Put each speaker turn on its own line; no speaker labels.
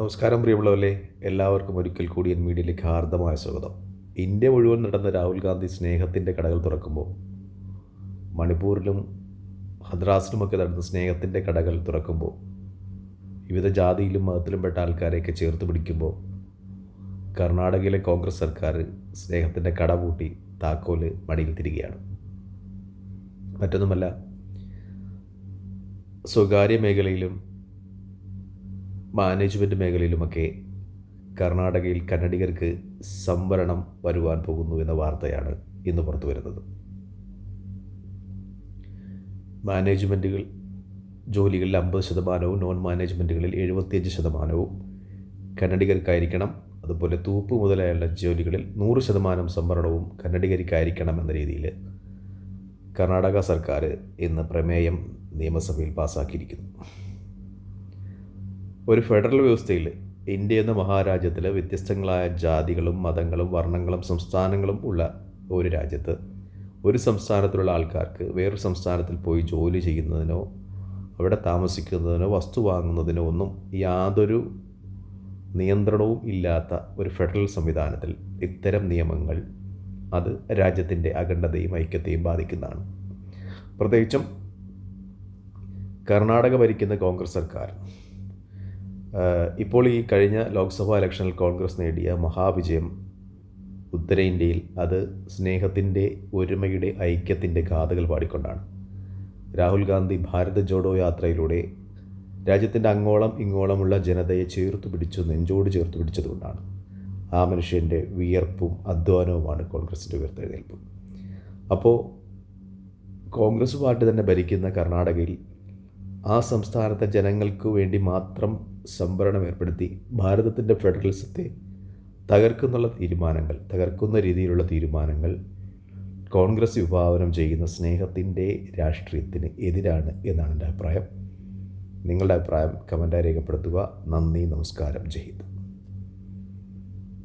നമസ്കാരം പ്രിയമുള്ളവരെ. എല്ലാവർക്കും ഒരിക്കൽ കൂടി എൻ മീഡിയയിലേക്ക് ഹാർദമായ സ്വാഗതം. ഇന്ത്യ മുഴുവൻ നടന്ന രാഹുൽ ഗാന്ധി സ്നേഹത്തിന്റെ കടകൾ തുറക്കുമ്പോൾ മണിപ്പൂരിലും ഹദ്രാസിലുമൊക്കെ നടന്ന സ്നേഹത്തിന്റെ കടകൾ തുറക്കുമ്പോൾ വിവിധ ജാതിയിലും മതത്തിലും പെട്ട ആൾക്കാരെയൊക്കെ ചേർത്ത് പിടിക്കുമ്പോൾ കർണാടകയിലെ കോൺഗ്രസ് സർക്കാർ സ്നേഹത്തിന്റെ കട പൂട്ടി താക്കോൽ മടിയിൽ തിരികെയാണ്. മറ്റൊന്നുമല്ല സ്വകാര്യ മേഖലയിലും മാനേജ്മെന്റ് മേഖലയിലുമൊക്കെ കർണാടകയിൽ കന്നഡികർക്ക് സംവരണം വരുവാൻ പോകുന്നു എന്ന വാർത്തയാണ് ഇന്ന് പുറത്തു വരുന്നത്. മാനേജ്മെന്റുകൾ ജോലികളിൽ അമ്പത് ശതമാനവും നോൺ മാനേജ്മെന്റുകളിൽ എഴുപത്തിയഞ്ച് ശതമാനവും കന്നഡികർക്കായിരിക്കണം. അതുപോലെ തൂപ്പ് മുതലായുള്ള ജോലികളിൽ നൂറ് ശതമാനം സംവരണവും കന്നഡികരിക്കായിരിക്കണം എന്ന രീതിയിൽ കർണാടക സർക്കാർ ഇന്ന് പ്രമേയം നിയമസഭയിൽ പാസ്സാക്കിയിരിക്കുന്നു ഒരു ഫെഡറൽ വ്യവസ്ഥയിൽ ഇന്ത്യ എന്ന മഹാരാജ്യത്തിൽ വ്യത്യസ്തങ്ങളായ ജാതികളും മതങ്ങളും വർണങ്ങളും സംസ്ഥാനങ്ങളും ഉള്ള ഒരു രാജ്യത്ത് ഒരു സംസ്ഥാനത്തിലുള്ള ആൾക്കാർക്ക് വേറൊരു സംസ്ഥാനത്തിൽ പോയി ജോലി ചെയ്യുന്നതിനോ അവിടെ താമസിക്കുന്നതിനോ വസ്തു വാങ്ങുന്നതിനോ ഒന്നും യാതൊരു നിയന്ത്രണവും ഇല്ലാത്ത ഒരു ഫെഡറൽ സംവിധാനത്തിൽ ഇത്തരം നിയമങ്ങൾ അത് രാജ്യത്തിന്റെ അഖണ്ഡതയും ഐക്യത്തെയും ബാധിക്കുന്നതാണ്. പ്രത്യേകിച്ചും കർണാടക ഭരിക്കുന്ന കോൺഗ്രസ് സർക്കാർ ഇപ്പോൾ ഈ കഴിഞ്ഞ ലോക്സഭാ ഇലക്ഷനിൽ കോൺഗ്രസ് നേടിയ മഹാവിജയം ഉത്തരേന്ത്യയിൽ അത് സ്നേഹത്തിന്റെ ഒരുമയുടെ ഐക്യത്തിന്റെ ഗാഥകൾ പാടിക്കൊണ്ടാണ്. രാഹുൽ ഗാന്ധി ഭാരത് ജോഡോ യാത്രയിലൂടെ രാജ്യത്തിന്റെ അങ്ങോളം ഇങ്ങോളമുള്ള ജനതയെ ചേർത്ത് പിടിച്ചു നെഞ്ചോട് ചേർത്ത് പിടിച്ചതുകൊണ്ടാണ് ആ മനുഷ്യന്റെ വിയർപ്പും അധ്വാനവുമാണ് കോൺഗ്രസിന്റെ ഉയർത്തെഴുന്നേൽപ്പ്. അപ്പോൾ കോൺഗ്രസ് പാർട്ടി തന്നെ ഭരിക്കുന്ന കർണാടകയിൽ ആ സംസ്ഥാനത്തെ ജനങ്ങൾക്ക് വേണ്ടി മാത്രം സംവരണം ഏർപ്പെടുത്തി ഭാരതത്തിന്റെ ഫെഡറലിസത്തെ തകർക്കുന്നുള്ള തീരുമാനങ്ങൾ തകർക്കുന്ന രീതിയിലുള്ള തീരുമാനങ്ങൾ കോൺഗ്രസ് വിഭാവനം ചെയ്യുന്ന സ്നേഹത്തിന്റെ രാഷ്ട്രീയത്തിന് എതിരാണ് എന്നാണ് എന്റെ അഭിപ്രായം. നിങ്ങളുടെ അഭിപ്രായം കമന്റായി രേഖപ്പെടുത്തുക. നന്ദി നമസ്കാരം. ജയ് ഹിന്ദ്.